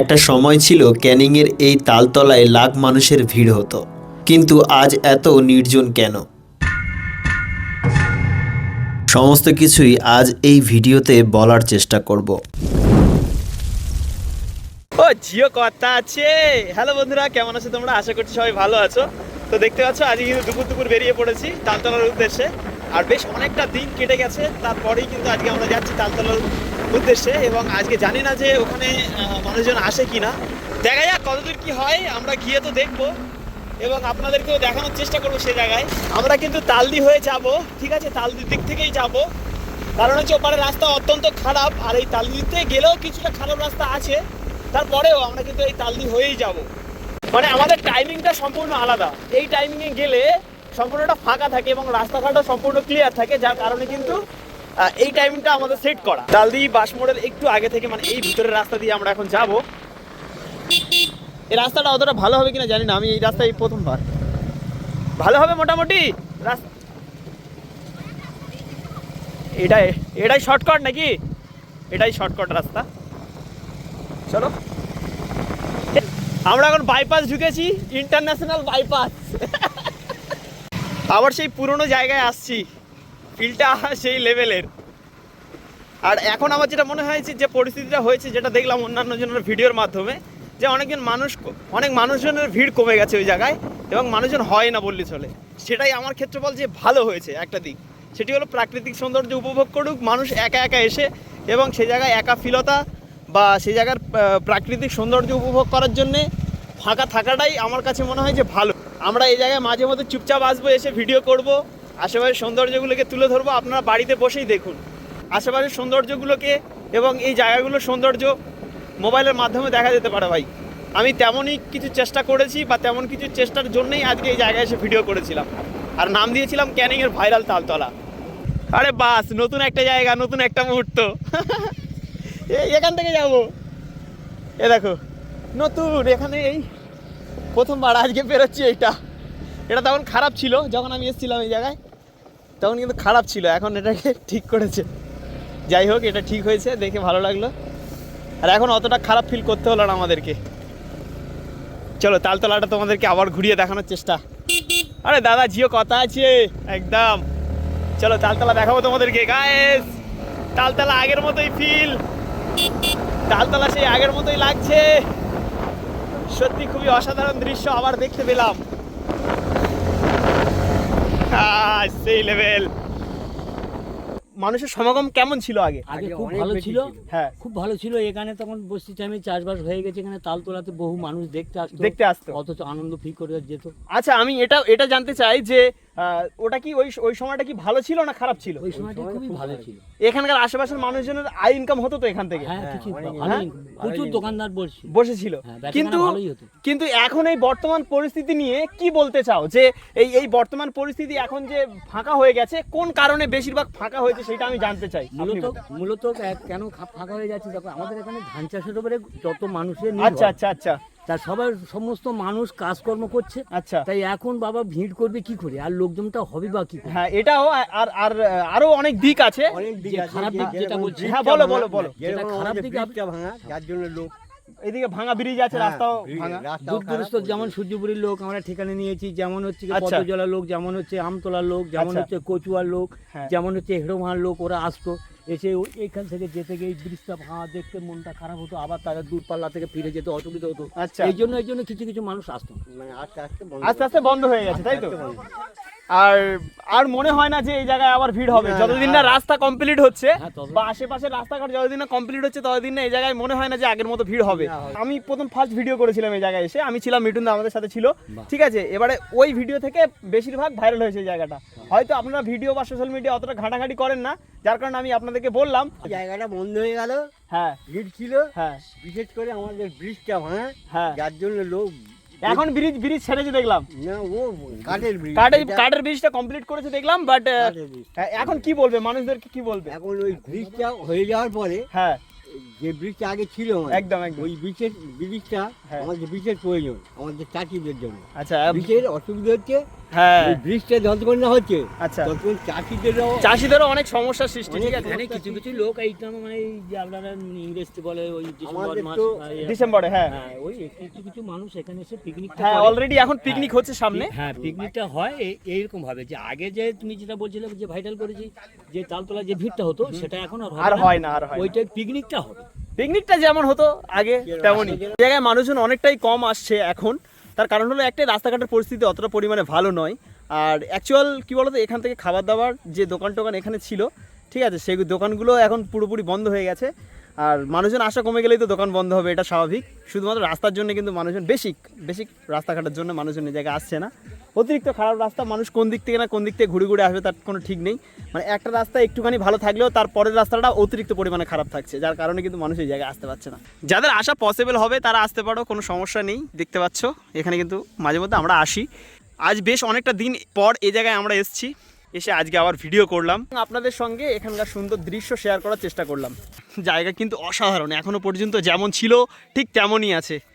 একটা সময় ছিল ক্যানিংয়ের এই তালতলায় লাখ মানুষের ভিড় হতো। কিন্তু আজ এত নির্জন কেন? সমস্ত কিছুই আজ এই ভিডিওতে বলার চেষ্টা করব। ও, জিও কথা আছে। হ্যালো বন্ধুরা, কেমন আছো তোমরা? আশা করছি সবাই ভালো আছো। তো দেখতে পাচ্ছ, আজকে কিন্তু দুপুর দুপুর বেরিয়ে পড়েছি তালতলার উদ্দেশ্যে। আর বেশ অনেকটা দিন কেটে গেছে, তারপরেই কিন্তু আজকে আমরা যাচ্ছি তালতলার উদ্দেশ্যে এবং আজকে জানি না যে ওখানে মানুষজন আসে কিনা। দেখা যাক কতদূর কি হয়, আমরা গিয়ে তো দেখব। এবং আপনাদেরকেও দেখানোর চেষ্টা করব সেই জায়গায়। আমরা কিন্তু তালদি হয়ে যাব, ঠিক আছে? তালদির দিক থেকেই যাব। কারণ হচ্ছে ওপারে রাস্তা অত্যন্ত খারাপ, আর এই তালদিতে গেলেও কিছুটা খারাপ রাস্তা আছে। তারপরেও আমরা কিন্তু এই তালদি হয়েই যাব। মানে আমাদের টাইমিংটা সম্পূর্ণ আলাদা। এই টাইমিংয়ে গেলে সম্পূর্ণটা ফাঁকা থাকে এবং রাস্তাঘাটও সম্পূর্ণ ক্লিয়ার থাকে, যার কারণে কিন্তু এই টাইমিংটা আমাদের সেট করা। তালদি বাসমোড়ের একটু আগে থেকে মানে এই ভিতরের রাস্তা দিয়ে আমরা এখন যাব। এই রাস্তাটা অতটা ভালো হবে কিনা জানি না, আমি এই রাস্তায় প্রথমবার। ভালো হবে মোটামুটি? রাস্তা এটাই এটাই শর্টকাট নাকি? এটাই শর্টকাট রাস্তা। চলো। আমরা এখন বাইপাস ঢুকেছি ইন্টারন্যাশনাল বাইপাস আবার সেই পুরনো জায়গায় আসছি। ফিলটা সেই লেভেলের। আর এখন আমার যেটা মনে হয়েছে যে পরিস্থিতিটা হয়েছে, যেটা দেখলাম অন্যান্য জনের ভিডিওর মাধ্যমে, যে অনেকজন মানুষ, অনেক মানুষজনের ভিড় কমে গেছে ওই জায়গায়, এবং মানুষজন হয় না বললে চলে। সেটাই আমার ক্ষেত্রে বল যে ভালো হয়েছে, একটা দিক। সেটি হলো প্রাকৃতিক সৌন্দর্য উপভোগ করুক, মানুষ একা একা এসে, এবং সেই জায়গায় একা ফিলতা বা সেই জায়গার প্রাকৃতিক সৌন্দর্য উপভোগ করার জন্যে ফাঁকা থাকাটাই আমার কাছে মনে হয় যে ভালো। আমরা এই জায়গায় মাঝে মধ্যে চুপচাপ আসব, এসে ভিডিও করব আশেপাশের সৌন্দর্যগুলোকে তুলে ধরবো, আপনারা বাড়িতে বসেই দেখুন। আশেপাশের সৌন্দর্যগুলোকে এবং এই জায়গাগুলোর সৌন্দর্য মোবাইলের মাধ্যমে দেখা যেতে পারে ভাই। আমি তেমনই কিছু চেষ্টা করেছি বা তেমন কিছু চেষ্টার জন্যই আজকে এই জায়গায় এসে ভিডিও করেছিলাম। আর নাম দিয়েছিলাম ক্যানিংয়ের ভাইরাল তালতলা। আরে বাস, নতুন একটা জায়গা, নতুন একটা মুহূর্ত। এখান থেকে যাব। এ দেখো, নতুন, এখানে এই প্রথমবার আজকে বেরোচ্ছি এইটা। এটা তখন খারাপ ছিল, যখন আমি এসেছিলাম এই জায়গায়। তখন কিন্তু খারাপ ছিল, এখন এটাকে ঠিক করেছে। যাই হোক, এটা ঠিক হয়েছে, দেখে ভালো লাগল। আর এখন অতটা খারাপ ফিল করতে হলো না আমাদেরকে। চলো, তালতলাটা তোমাদেরকে আবার ঘুরিয়ে দেখানোর চেষ্টা। আরে দাদা, জিও কথা আছে? একদম। চলো, তালতলা দেখাবো তোমাদেরকে। গায়েস তালতলা আগের মতোই ফিল তালতলা সেই আগের মতোই লাগছে। সত্যি খুবই অসাধারণ দৃশ্য আবার দেখতে পেলাম। সেই লেভেল মানুষের সমাগম কেমন ছিল আগে? আগে খুব ভালো ছিল। হ্যাঁ। খুব ভালো ছিল। এখানে তখন বসতি টাইমে চাষবাস হয়ে গেছে। এখানে তাল তোলাতে বহু মানুষ দেখতে আসতো। দেখতে আসতো। অথচ আনন্দ ফি করে যেত। আচ্ছা আমি এটা এটা জানতে চাই যে ওটা কি ওই ওই সময়টা কি ভালো ছিল না খারাপ ছিল? ওই সময়টা খুবই ভালো ছিল। এখানকার আশেপাশের মানুষজনের আয় ইনকাম হতো তো এখান থেকে। হ্যাঁ কিছু ভালো হ্যাঁ? প্রচুর দোকানদার বসেছিল। হ্যাঁ, কিন্তু কিন্তু এখন এই বর্তমান পরিস্থিতি নিয়ে কি বলতে চাও? যে এই এই বর্তমান পরিস্থিতি এখন যে ফাঁকা হয়ে গেছে কোন কারণে বেশিরভাগ ফাঁকা হয়েছে সেটা আমি জানতে চাই। মূলত মূলত কেন ফাঁকা হয়ে যাচ্ছে? দেখো আমাদের এখানে ধান চাষের উপরে যত মানুষের আচ্ছা আচ্ছা আচ্ছা। তা সবার সমস্ত মানুষ কাজকর্ম করছে। আচ্ছা। তাই এখন বাবা ভিড় করবে কি করে? আর লোকজনটা হবে বা কি করে? হ্যাঁ এটাও আর- আর আর অনেক দিক আছে। অনেক দিক খারাপ দিক যেটা বলছি হ্যাঁ বলো বলো বলো। যেটা খারাপ দিক ভাঙা যার জন্য লোক এদিকে ভাঙা ব্রিজ আছে হ্যাঁ, রাস্তাও দূর দূরস্থ যেমন সূর্যপুরীর লোক আমরা ঠিকানা নিয়েছি যেমন হচ্ছে আচ্ছা। পদ্মজলার লোক যেমন হচ্ছে আমতলার লোক যেমন আচ্ছা। হচ্ছে কচুয়ার লোক হ্যাঁ। যেমন হচ্ছে হেড়োমার লোক ওরা আসতো এসে এইখান থেকে যেতে গিয়ে এই ব্রিজটা ভাঙা দেখতে মনটা খারাপ হতো আবার তাদের দূরপাল্লা থেকে ফিরে যেতে অসুবিধা হতো আচ্ছা এই জন্য এই জন্য কিছু কিছু মানুষ আসতো মানে আস্তে আস্তে বন্ধ আস্তে আস্তে বন্ধ হয়ে গেছে তাই তো। আর আর মনে হয় না যে এই জায়গায় আবার ভিড় হবে। যতদিন না রাস্তা কমপ্লিট হচ্ছে হ্যাঁ, বা আশেপাশে রাস্তাঘাট যতদিন না কমপ্লিট হচ্ছে ততদিন না এই জায়গায় মনে হয় না যে আগের মতো ভিড় হবে। আমি প্রথম ফার্স্ট ভিডিও করেছিলাম এই জায়গায় এসে। আমি ছিলাম মিঠুন দা আমাদের সাথে ছিল। ঠিক আছে এবারে ওই ভিডিও থেকে বেশিরভাগ ভাইরাল হয়েছে এই জায়গাটা। হয়তো আপনারা ভিডিও বা সোশ্যাল মিডিয়া অতটা ঘাটাঘাটি করেন না যার কারণে আমি আপনাদেরকে বললাম। জায়গাটা বন্ধ হয়ে গেল। হ্যাঁ। ভিড় ছিল। হ্যাঁ। বিশেষ করে আমাদের ব্রিজটা ভাঙা। হ্যাঁ। যার জন্য লোক এখন ব্রিজ ব্রিজ ছেড়েছে দেখলাম। না ও কাঠের ব্রিজ কাঠের কাঠের ব্রিজটা কমপ্লিট করেছে দেখলাম বাট এখন কি বলবে মানুষদেরকে কি বলবে? এখন ওই ব্রিজটা হয়ে যাওয়ার পরে হ্যাঁ। যে ব্রিজটা আগে ছিল একদম একদম। ওই ব্রিজের ব্রিজটা হ্যাঁ। আমাদের ব্রিজের প্রয়োজন আমাদের চাষিদের জন্য। আচ্ছা ব্রিজের অসুবিধা হচ্ছে হ্যাঁ। ওই যতক্ষণ না হচ্ছে আচ্ছা। ততক্ষণ চাষিদেরও চাষিদেরও অনেক সমস্যার সৃষ্টি ঠিক আছে? এখানে কিছু কিছু লোক এইটা মানে এই যে আপনারা ইংরেজিতে বলে ওই ডিসেম্বর মাস তো- বা এ- ডিসেম্বরে হ্যাঁ। হ্যাঁ ওই কিছু কিছু মানুষ এখানে এসে পিকনিক হ্যাঁ অলরেডি এখন পিকনিক হচ্ছে সামনে। হ্যাঁ পিকনিকটা হয় এইরকম ভাবে। যে আগে যে তুমি যেটা বলছিলে যে ভাইটাল করেছি যে তালতলা যে ভিড়টা হতো সেটা এখন আর হয় না আর হয় না। ওইটা পিকনিকটা হবে। পিকনিকটা যেমন হতো আগে তেমনই। জায়গায় মানুষজন অনেকটাই কম আসছে এখন। তার কারণ হলো একটাই, রাস্তাঘাটের পরিস্থিতি অতটা পরিমাণে ভালো নয়। আর অ্যাকচুয়াল কি বলতো, এখান থেকে খাবার দাবার যে দোকান টোকান এখানে ছিল, ঠিক আছে, সেই দোকানগুলো এখন পুরোপুরি বন্ধ হয়ে গেছে। আর মানুষজন আসা কমে গেলেই তো দোকান বন্ধ হবে, এটা স্বাভাবিক। শুধুমাত্র রাস্তার জন্য কিন্তু মানুষজন বেসিক বেসিক রাস্তাঘাটের জন্য মানুষজন এই জায়গায় আসছে না। অতিরিক্ত খারাপ রাস্তা মানুষ কোন দিক থেকে না কোন দিক থেকে ঘুরে ঘুরে আসবে তার কোনো ঠিক নেই। মানে একটা রাস্তা একটুখানি ভালো থাকলেও তার পরের রাস্তাটা অতিরিক্ত পরিমাণে খারাপ থাকছে, যার কারণে কিন্তু মানুষ এই জায়গায় আসতে পারছে না। যাদের আসা পসিবল হবে তারা আসতে পারো, কোনো সমস্যা নেই, দেখতে পাচ্ছ। এখানে কিন্তু মাঝে মধ্যে আমরা আসি। আজ বেশ অনেকটা দিন পর এই জায়গায় আমরা এসেছি। এসে আজকে আবার ভিডিও করলাম। আপনাদের সঙ্গে এখানকার সুন্দর দৃশ্য শেয়ার করার চেষ্টা করলাম। জায়গা কিন্তু অসাধারণ, এখনও পর্যন্ত যেমন ছিল, ঠিক তেমনই আছে।